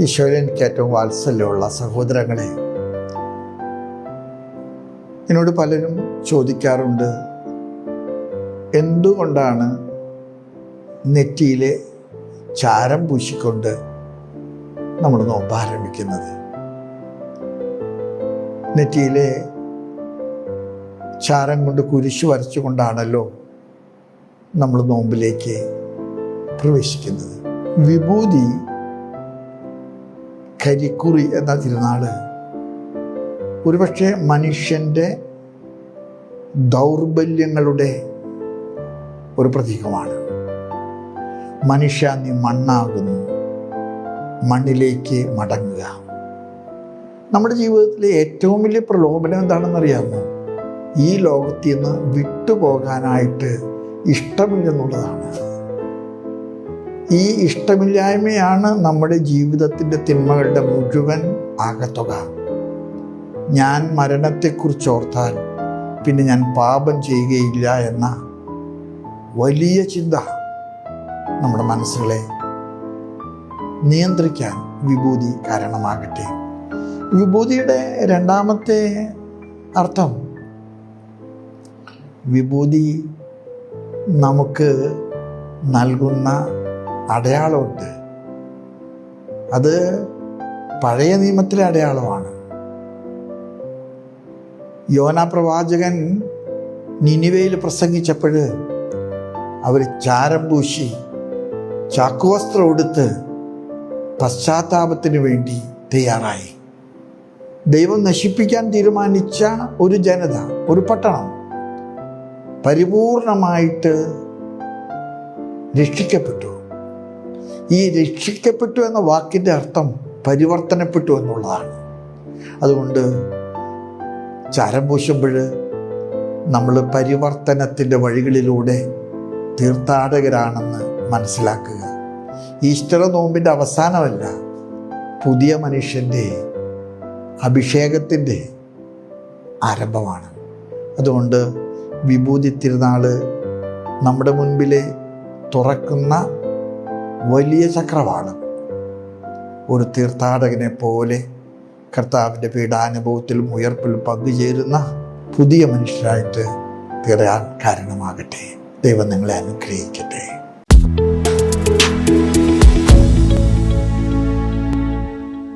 ഈശോയിൽ എനിക്ക് ഏറ്റവും വാത്സല്യമുള്ള സഹോദരങ്ങളെ എന്നോട് പലരും ചോദിക്കാറുണ്ട് എന്തുകൊണ്ടാണ് നെറ്റിയിലെ ചാരം പൂശിക്കൊണ്ട് നമ്മൾ നോമ്പ് ആരംഭിക്കുന്നത്? നെറ്റിയിലെ ചാരം കൊണ്ട് കുരിശ് വരച്ചുകൊണ്ടാണല്ലോ നമ്മൾ നോമ്പിലേക്ക് പ്രവേശിക്കുന്നത്. വിഭൂതി കരിക്കുറി എന്ന തിരുനാൾ. ഒരുപക്ഷെ മനുഷ്യന്റെ ദൗർബല്യങ്ങളുടെ ഒരു പ്രതീകമാണ്. മനുഷ്യ നീ മണ്ണാകുന്നു. മണ്ണിലേക്ക് മടങ്ങുക. നമ്മുടെ ജീവിതത്തിലെ ഏറ്റവും വലിയ പ്രലോഭനം എന്താണെന്നറിയാമോ? ഈ ലോകത്തിൽ നിന്ന് വിട്ടുപോകാനായിട്ട് ഇഷ്ടമില്ലെന്നുള്ളതാണ്. ഈ ഇഷ്ടമില്ലായ്മയാണ് നമ്മുടെ ജീവിതത്തിന്റെ തിന്മകളുടെ മുഴുവൻ ആകത്തുക. ഞാൻ മരണത്തെക്കുറിച്ച് ഓർത്താൽ പിന്നെ ഞാൻ പാപം ചെയ്യുകയില്ല എന്ന വലിയ ചിന്ത നമ്മുടെ മനസ്സുകളെ നിയന്ത്രിക്കാൻ വിഭൂതി കാരണമാകട്ടെ. വിഭൂതിയുടെ രണ്ടാമത്തെ അർത്ഥം വിഭൂതി നമുക്ക് നൽകുന്ന അടയാളമുണ്ട്. അത് പഴയ നിയമത്തിലെ അടയാളമാണ്. യോന പ്രവാചകൻ നിനിവയിൽ പ്രസംഗിച്ചപ്പോൾ അവർ ചാരം പൂശി ചാക്കുവസ്ത്രം ഉടുത്ത് പശ്ചാത്താപത്തിന് വേണ്ടി തയ്യാറായി. ദൈവം നശിപ്പിക്കാൻ തീരുമാനിച്ച ഒരു ജനത ഒരു പട്ടണം പരിപൂർണമായിട്ട് രക്ഷിക്കപ്പെട്ടു. ഈ രക്ഷിക്കപ്പെട്ടു എന്ന വാക്കിന്റെ അർത്ഥം പരിവർത്തനപ്പെട്ടു എന്നുള്ളതാണ്. അതുകൊണ്ട് ചാരം പൂശുമ്പോൾ നമ്മൾ പരിവർത്തനത്തിന്റെ വഴികളിലൂടെ തീർത്ഥാടകരാണെന്ന് മനസ്സിലാക്കുക. ഈസ്റ്റർ നോമ്പിന്റെ അവസാനമല്ല പുതിയ മനുഷ്യന്റെ അഭിഷേകത്തിന്റെ ആരംഭമാണ്. അതുകൊണ്ട് വിഭൂതി തിരുനാൾ നമ്മുടെ മുൻപിലെ തുറക്കുന്ന വലിയ ചക്രമാണ്. ഒരു തീർത്ഥാടകനെ പോലെ കർത്താവിന്റെ പീഡാനുഭവത്തിലും ഉയർപ്പിലും പങ്കുചേരുന്ന പുതിയ മനുഷ്യരായിട്ട് തീരാൻ കാരണമാകട്ടെ. ദൈവം നിങ്ങളെ അനുഗ്രഹിക്കട്ടെ.